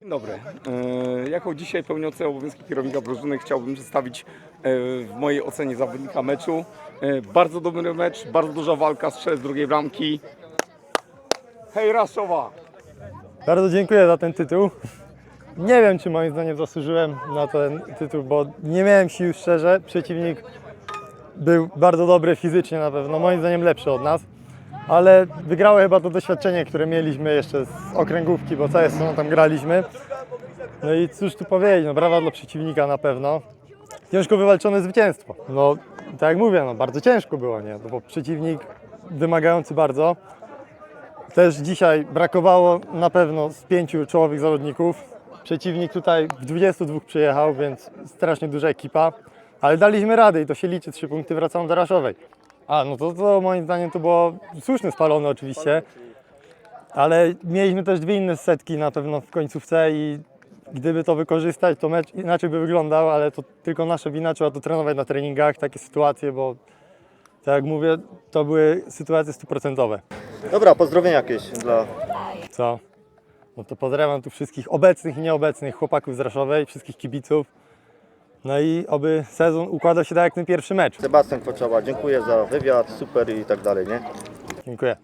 Dzień dobry. E, Jako dzisiaj pełniący obowiązki kierownika drużyny chciałbym przedstawić e, w mojej ocenie zawodnika meczu. E, Bardzo dobry mecz, bardzo duża walka, strzel z drugiej bramki. Hej Raszowa! Bardzo dziękuję za ten tytuł. Nie wiem, czy moim zdaniem zasłużyłem na ten tytuł, bo nie miałem sił szczerze. Przeciwnik był bardzo dobry fizycznie na pewno, moim zdaniem lepszy od nas. Ale wygrało chyba to doświadczenie, które mieliśmy jeszcze z okręgówki, bo całe sezon tam graliśmy. No i cóż tu powiedzieć, no brawa dla przeciwnika na pewno. Ciężko wywalczone zwycięstwo. No, tak jak mówię, no bardzo ciężko było, nie? No, bo przeciwnik wymagający bardzo. Też dzisiaj brakowało na pewno z pięciu czołowych zawodników. Przeciwnik tutaj w 22 przyjechał, więc strasznie duża ekipa. Ale daliśmy radę i to się liczy. Trzy punkty wracamy do Raszowej. A, no to, to moim zdaniem to było słuszne spalone oczywiście. Ale mieliśmy też dwie inne setki na pewno w końcówce i gdyby to wykorzystać, to mecz inaczej by wyglądał, ale to tylko nasza wina, trzeba to trenować na treningach, takie sytuacje, bo tak jak mówię, to były sytuacje stuprocentowe. Dobra, pozdrowienia jakieś dla Co? No to pozdrawiam tu wszystkich obecnych i nieobecnych chłopaków z Raszowej, wszystkich kibiców. No i oby sezon układał się tak jak ten pierwszy mecz. Sebastian Kwoczała. Dziękuję za wywiad, super i tak dalej, nie? Dziękuję.